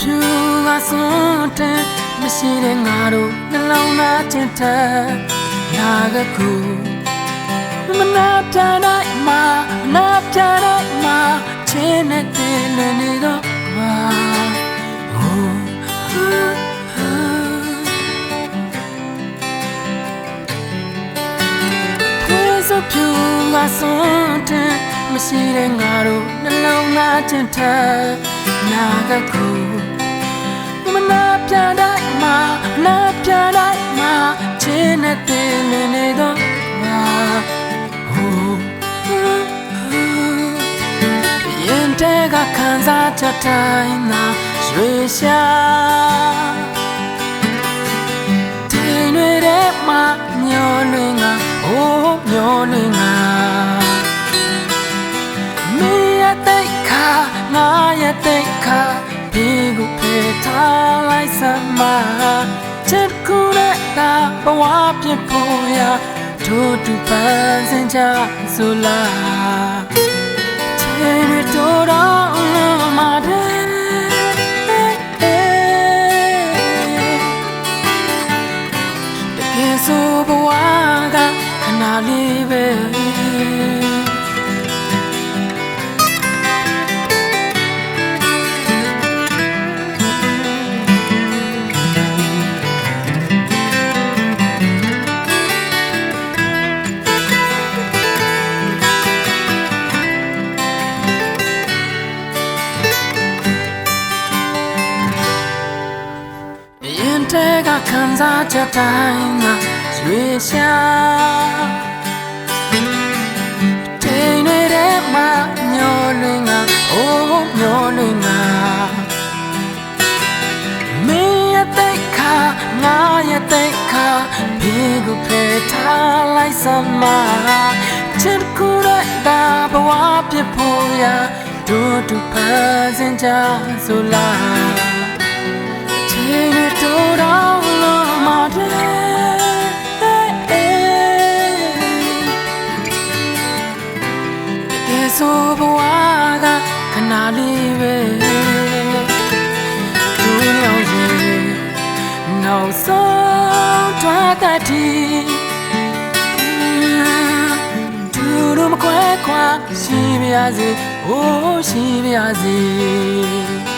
စွန်တဲ့မရှိတဲ့ငါတို့နှလုံးသားချင်းထက်နာကခုမနာပြနိုင်မှာမနာပြနိုင်မှာချင်းနဲ့တင်လွင်နေတော့ကွာဖွေးစပြူငါစွန်တဲ့မရှိတဲ့ငါတို့နှလုံးသားချင်းထက်နာကခု မနာပြနိုင်မှာမနာပြနိုင်မှာချင်းနဲ့တင်နေနေတော့ငါဟိုရင်တဲကခံစားချက်တိုင်းသာရွေရှာတင်တွေထဲမှာမျောလွင်ငါအိုးမျောလွင် ချစ်ကူနဲ့တာဘဝပြဖို့ရတို့တူပန်းစင်ကြဆိုလားချိန်တွေတို့တော့မတဲ့တကယ်ဆိုဘဝကခဏလေး တဲကခံစားချက်တိုင်းကရွေရှာတိမ်တွေထဲမှာညှော်လွင်ကအိုးညှော်လွင်ကမင်းရဲ့တိတ်ခါငါရဲ့တိတ်ခါဘေးကိုဖယ်ထားလိုက်စမ်းမချစ်ကူရတာဘဝပြဖို့ရတို့တူဖန်စင်ကြဆိုလားချိန်တွေတိုးတော့ နောက်ဆုံးတွားတတ်တီဒူးလို့မခွဲခွာရှိပါစေ Oh ရှိပါစေ